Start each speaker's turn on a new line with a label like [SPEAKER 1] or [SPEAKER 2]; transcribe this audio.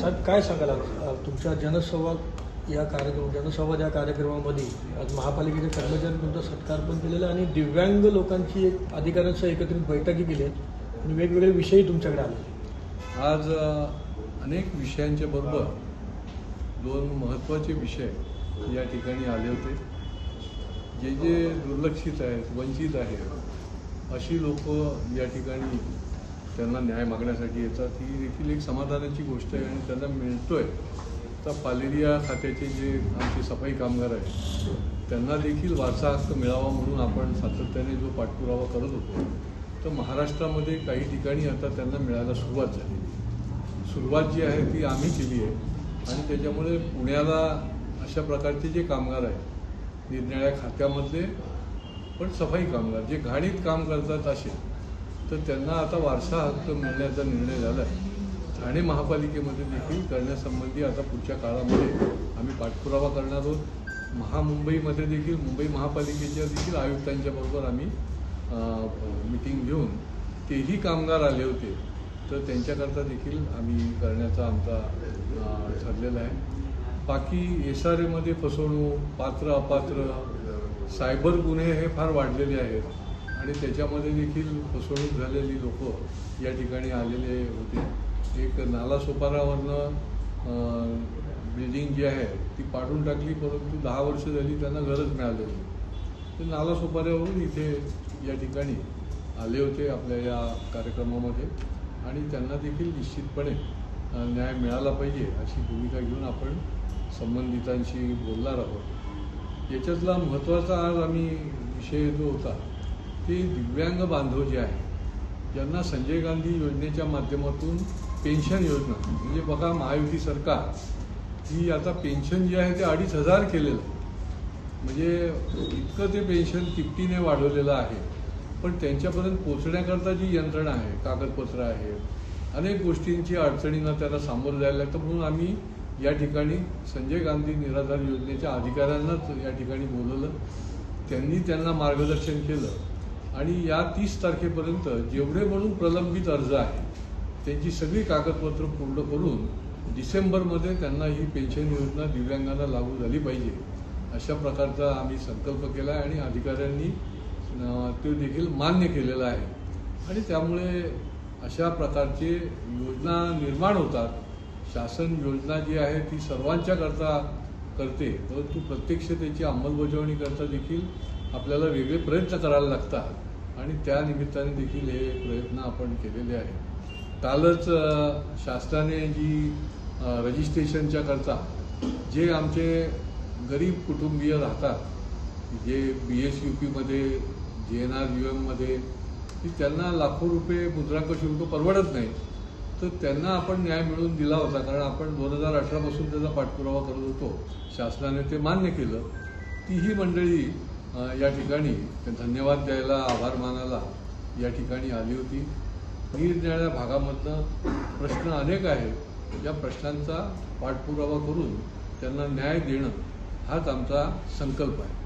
[SPEAKER 1] साहेब काय सांगाल? तुमच्या जनसंवाद या कार्यक्रम जनसंवाद या कार्यक्रमामध्ये आज महापालिकेच्या कर्मचारी तुमचा सत्कार पण केलेला आहे आणि दिव्यांग लोकांची एक अधिकाऱ्यांसह एकत्रित बैठकी केली आहेत आणि वेगवेगळे विषयही तुमच्याकडे आले
[SPEAKER 2] आज अनेक विषयांच्या बरोबर दोन महत्त्वाचे विषय या ठिकाणी आले होते. जे जे दुर्लक्षित आहेत वंचित आहेत अशी लोक या ठिकाणी त्यांना न्याय मागण्यासाठी येतात. ही देखील एक समाधानाची गोष्ट आहे आणि त्यांना मिळतोय. तर पालेरिया खात्याचे जे आमचे सफाई कामगार आहेत त्यांना देखील वारसा हक्क मिळावा म्हणून आपण सातत्याने जो पाठपुरावा करत होतो तर महाराष्ट्रामध्ये काही ठिकाणी आता त्यांना मिळायला सुरुवात झाली. सुरुवात जी आहे ती आम्ही केली आहे आणि त्याच्यामुळे पुण्याला अशा प्रकारचे जे कामगार आहेत निरनिळ्या खात्यामधले पण सफाई कामगार जे घाणीत काम करतात असे तर त्यांना आता वारसा हक्क मिळण्याचा निर्णय झाला आहे. ठाणे महापालिकेमध्ये देखील करण्यासंबंधी आता पुढच्या काळामध्ये आम्ही पाठपुरावा करणार आहोत. महामुंबईमध्ये देखील मुंबई महापालिकेच्या देखील आयुक्तांच्या बरोबर आम्ही मिटिंग घेऊन तेही कामगार आले होते. तर त्यांच्याकरता देखील आम्ही करण्याचा आमचा ठरलेला आहे. बाकी एस आर एमध्ये फसवणूक पात्र अपात्र सायबर गुन्हे हे फार वाढलेले आहेत. आणि त्याच्यामध्ये देखील फसवणूक झालेली लोक या ठिकाणी आलेले होते. एक नालासोपारावरनं बिल्डिंग जी आहे ती पाडून टाकली परंतु दहा वर्ष झाली त्यांना गरज मिळालेली ते नालासोपाऱ्यावरून इथे या ठिकाणी आले होते आपल्या या कार्यक्रमामध्ये आणि त्यांना देखील निश्चितपणे न्याय मिळाला पाहिजे अशी भूमिका घेऊन आपण संबंधितांशी बोलणार आहोत. याच्यातला महत्त्वाचा आज आम्ही विषय जो होता ते दिव्यांग बांधव जे आहे ज्यांना संजय गांधी योजनेच्या माध्यमातून पेन्शन योजना म्हणजे बघा महायुती सरकार ही आता पेन्शन जे आहे ते अडीच हजार केलेलं म्हणजे इतकं ते पेन्शन तिपटीने वाढवलेलं आहे. पण त्यांच्यापर्यंत पोचण्याकरता जी यंत्रणा आहे कागदपत्र आहे अनेक गोष्टींची अडचणींना त्यांना सामोरं जायला लागतं. म्हणून आम्ही या ठिकाणी संजय गांधी निराधार योजनेच्या अधिकाऱ्यांनाच या ठिकाणी बोलवलं. त्यांनी त्यांना मार्गदर्शन केलं. आणि या तीस तारखेपर्यंत जेवढे म्हणून प्रलंबित अर्ज आहे त्यांची सगळी कागदपत्र पूर्ण करून डिसेंबरमध्ये त्यांना ही पेन्शन योजना दिव्यांगांना लागू झाली पाहिजे अशा प्रकारचा आम्ही संकल्प केला आहे आणि अधिकाऱ्यांनी ते देखील मान्य केलेलं आहे. आणि त्यामुळे अशा प्रकारचे योजना निर्माण होतात. शासन योजना जी आहे ती सर्वांच्याकरता करते परंतु प्रत्यक्ष त्याची अंमलबजावणी करता देखील आपल्याला वेगळे प्रयत्न करायला लागतात. आणि त्या निमित्ताने देखील हे प्रयत्न आपण केलेले आहेत. कालच शासनाने जी रजिस्ट्रेशनच्या करता जे आमचे गरीब कुटुंबीय राहतात जे बी एस यू पीमध्ये जे एन आर यू एममध्ये की त्यांना लाखो रुपये मुद्रांक शुल्क परवडत नाही. तर त्यांना आपण न्याय मिळवून दिला होता कारण आपण दोन हजार अठरापासून त्याचा पाठपुरावा करत होतो. शासनाने ते मान्य केलं. तीही मंडळी या ठिकाणी धन्यवाद द्यायला आभार मानायला या ठिकाणी आली होती. निरनिराळ्या भागामधनं प्रश्न अनेक आहेत. या प्रश्नांचा पाठपुरावा करून त्यांना न्याय देणं हाच आमचा संकल्प आहे.